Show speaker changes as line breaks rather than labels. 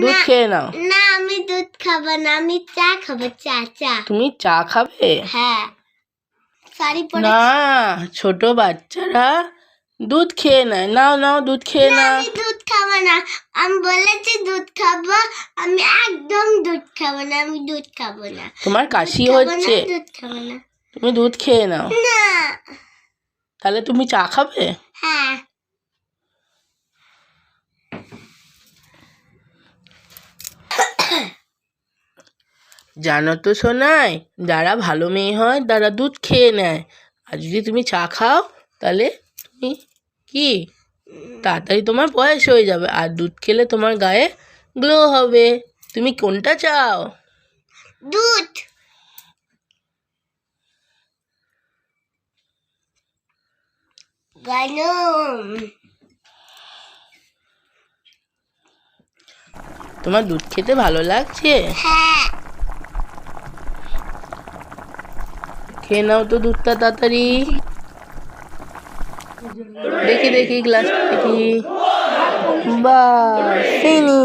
দুধ খেয়ে নাও।
না আমি দুধ খাব না আমি চা খাব চা চা।
তুমি চা খাবে?
হ্যাঁ। শাড়ি পরে
না ছোট বাচ্চারা দুধ খেয়ে নেয়। নাও নাও দুধ খেয়ে নাও।
আমি দুধ খাব না। আমি বলেছি দুধ খাব আমি একদম দুধ খাব না আমি দুধ খাব না।
তোমার কাশি হচ্ছে।
দুধ খাব না।
তুমি দুধ খেয়ে নাও।
না।
তাহলে তুমি চা খাবে?
হ্যাঁ।
জানো তো শোনাই যারা ভালো মেয়ে হয় তারা দুধ খেয়ে নেয়। আর যদি তুমি চা খাও তাহলে তুমি কি? তাড়াতাড়ি তোমার বয়স হয়ে যাবে আর দুধ খেলে তোমার গায়ে গ্লো হবে। তুমি কোনটা চাও?
দুধ।
তোমার দুধ খেতে ভালো লাগছে?
হ্যাঁ।
খেয়ে নাও তো দুধটা তাড়াতাড়ি। দেখি দেখি গ্লাস দেখি। বা ফিনিশ